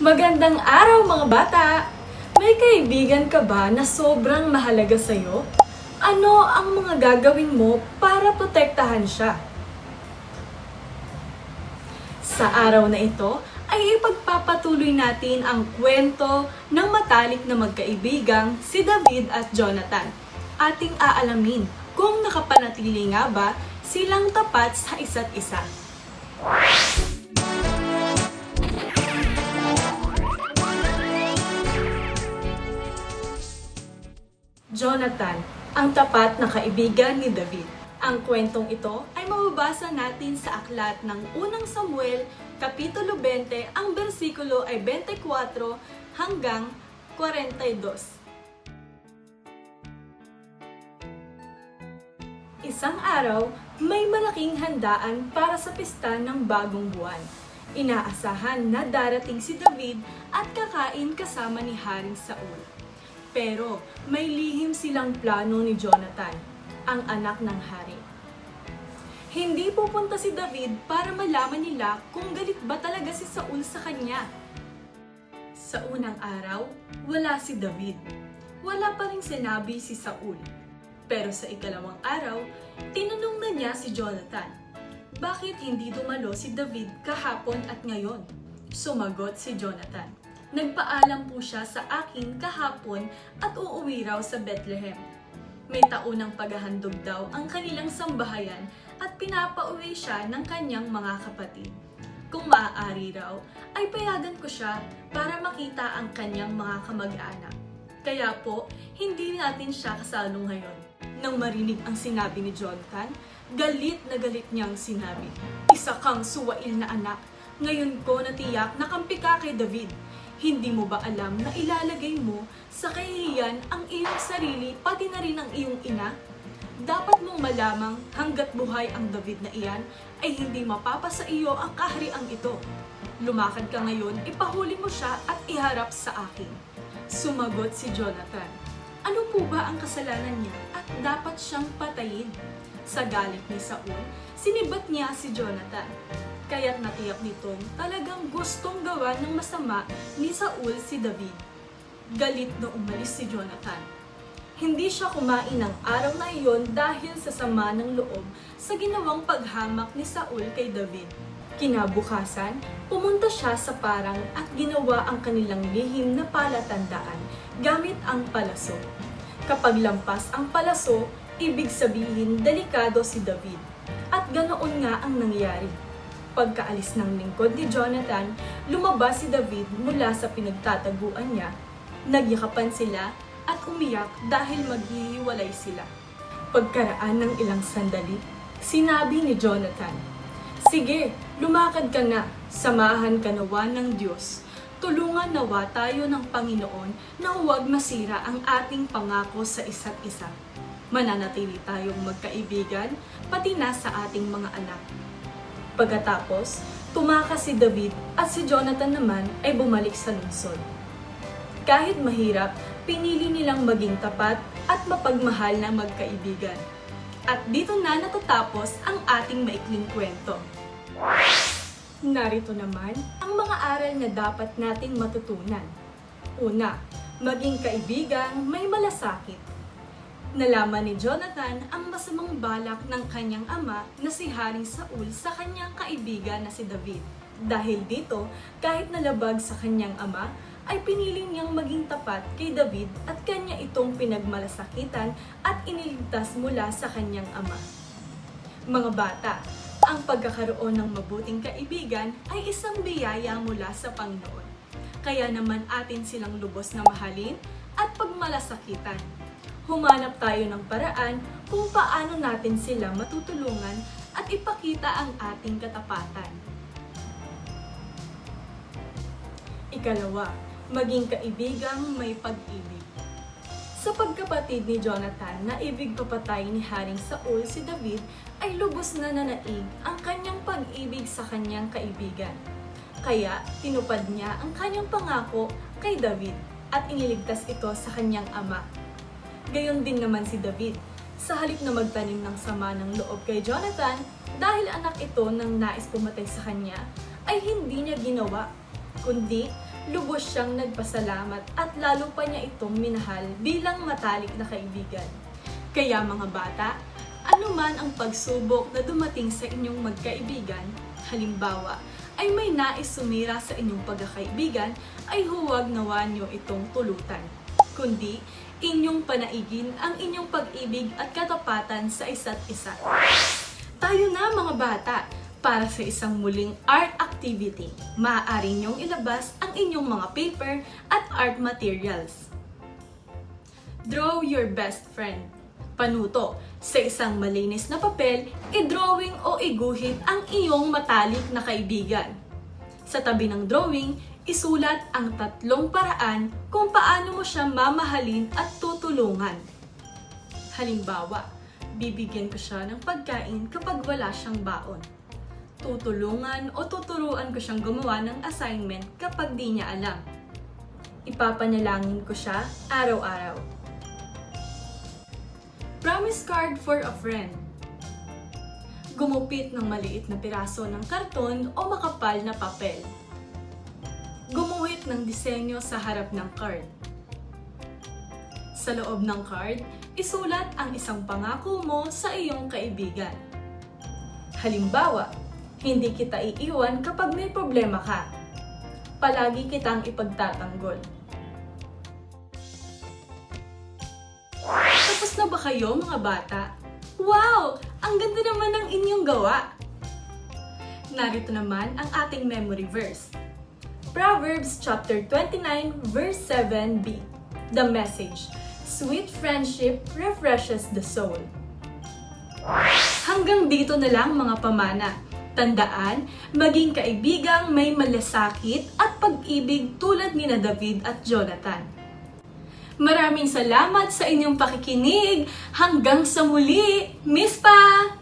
Magandang araw mga bata! May kaibigan ka ba na sobrang mahalaga sa'yo? Ano ang mga gagawin mo para protektahan siya? Sa araw na ito ay ipagpapatuloy natin ang kwento ng matalik na magkaibigang si David at Jonathan. Ating aalamin kung nakapanatili nga ba silang tapat sa isa't isa. Jonathan, ang tapat na kaibigan ni David. Ang kwentong ito ay mababasa natin sa aklat ng unang Samuel, Kapitulo 20, ang bersikulo ay 24 hanggang 42. Isang araw, may malaking handaan para sa pista ng bagong buwan. Inaasahan na darating si David at kakain kasama ni Haring Saul. Pero may lihim silang plano ni Jonathan, ang anak ng hari. Hindi pupunta si David para malaman nila kung galit ba talaga si Saul sa kanya. Sa unang araw, wala si David. Wala pa rin sinabi si Saul. Pero sa ikalawang araw, tinanong na niya si Jonathan, bakit hindi dumalo si David kahapon at ngayon? Sumagot si Jonathan, nagpaalam po siya sa akin kahapon at uuwi raw sa Bethlehem. May taunang paghahandog daw ang kanilang sambahayan at pinapauwi siya ng kanyang mga kapatid. Kung maaari raw, ay payagan ko siya para makita ang kanyang mga kamag-anak. Kaya po, hindi natin siya kasalo ngayon. Nang marinig ang sinabi ni Jonathan, galit na galit niyang sinabi, Isa kang suwail na anak. Ngayon ko natiyak na kampi ka kay David. Hindi mo ba alam na ilalagay mo sa kahihiyan ang iyong sarili pati na rin ang iyong ina? Dapat mong malamang hanggat buhay ang David na iyan ay hindi mapapasa iyo ang kahariang ito. Lumakad ka ngayon, ipahuli mo siya at iharap sa akin. Sumagot si Jonathan. Ano po ba ang kasalanan niya at dapat siyang patayin? Sa galit ni Saul, sinibat niya si Jonathan. Kaya't natiyak nitong talagang gustong gawa ng masama ni Saul si David. Galit na umalis si Jonathan. Hindi siya kumain ng araw na iyon dahil sa sama ng loob sa ginawang paghamak ni Saul kay David. Kinabukasan, pumunta siya sa parang at ginawa ang kanilang lihim na palatandaan gamit ang palaso. Kapag lampas ang palaso, ibig sabihin delikado si David. At ganoon nga ang nangyari. Pagkaalis ng lingkod ni Jonathan, lumabas si David mula sa pinagtataguan niya. Nagyakapan sila at umiyak dahil maghihiwalay sila. Pagkaraan ng ilang sandali, sinabi ni Jonathan, Sige, lumakad ka na, samahan ka nawa ng Diyos. Tulungan nawa tayo ng Panginoon na huwag masira ang ating pangako sa isa't isa. Mananatili tayong magkaibigan, pati na sa ating mga anak. Pagkatapos, tumakas si David at si Jonathan naman ay bumalik sa lungsod. Kahit mahirap, pinili nilang maging tapat at mapagmahal na magkaibigan. At dito na natatapos ang ating maikling kwento. Narito naman ang mga aral na dapat nating matutunan. Una, maging kaibigang may malasakit. Nalaman ni Jonathan ang masamang balak ng kanyang ama na si Haring Saul sa kanyang kaibigan na si David. Dahil dito, kahit nalabag sa kanyang ama, ay pinili niyang maging tapat kay David at kanya itong pinagmalasakitan at iniligtas mula sa kanyang ama. Mga bata, ang pagkakaroon ng mabuting kaibigan ay isang biyaya mula sa Panginoon. Kaya naman atin silang lubos na mahalin at pagmalasakitan. Humanap tayo ng paraan kung paano natin sila matutulungan at ipakita ang ating katapatan. Ikalawa, maging kaibigang may pag-ibig. Sa pagkapatid ni Jonathan na ibig papatay ni Haring Saul si David ay lubos na nanaig ang kanyang pag-ibig sa kanyang kaibigan. Kaya tinupad niya ang kanyang pangako kay David at iniligtas ito sa kanyang ama. Gayon din naman si David. Sa halip na magtanim ng sama ng loob kay Jonathan dahil anak ito ng nais pumatay sa kanya, ay hindi niya ginawa, kundi lubos siyang nagpasalamat at lalo pa niya itong minahal bilang matalik na kaibigan. Kaya mga bata, anuman ang pagsubok na dumating sa inyong magkaibigan, halimbawa, ay may nais sumira sa inyong pagkakaibigan, ay huwag nawa niyo itong tulutan. Kundi, inyong panaigin ang inyong pag-ibig at katapatan sa isa't isa. Tayo na mga bata! Para sa isang muling art activity, maaari niyong ilabas ang inyong mga paper at art materials. Draw your best friend. Panuto, sa isang malinis na papel, i-drawing o iguhit ang iyong matalik na kaibigan. Sa tabi ng drawing, isulat ang tatlong paraan kung paano mo siya mamahalin at tutulungan. Halimbawa, bibigyan ko siya ng pagkain kapag wala siyang baon. Tutulungan o tuturuan ko siyang gumawa ng assignment kapag di niya alam. Ipapanalangin ko siya araw-araw. Promise card for a friend. Gumupit ng maliit na piraso ng karton o makapal na papel. Gumuhit ng disenyo sa harap ng card. Sa loob ng card, isulat ang isang pangako mo sa iyong kaibigan. Halimbawa, hindi kita iiwan kapag may problema ka. Palagi kitang ipagtatanggol. Tapos na ba kayo mga bata? Wow! Ang ganda naman ng inyong gawa! Narito naman ang ating memory verse. Proverbs chapter 29 verse 7b. The message, Sweet friendship refreshes the soul. Hanggang dito na lang mga pamana. Tandaan, maging kaibigang may malasakit at pag-ibig tulad ni na David at Jonathan. Maraming salamat sa inyong pakikinig. Hanggang sa muli, Miss Pa!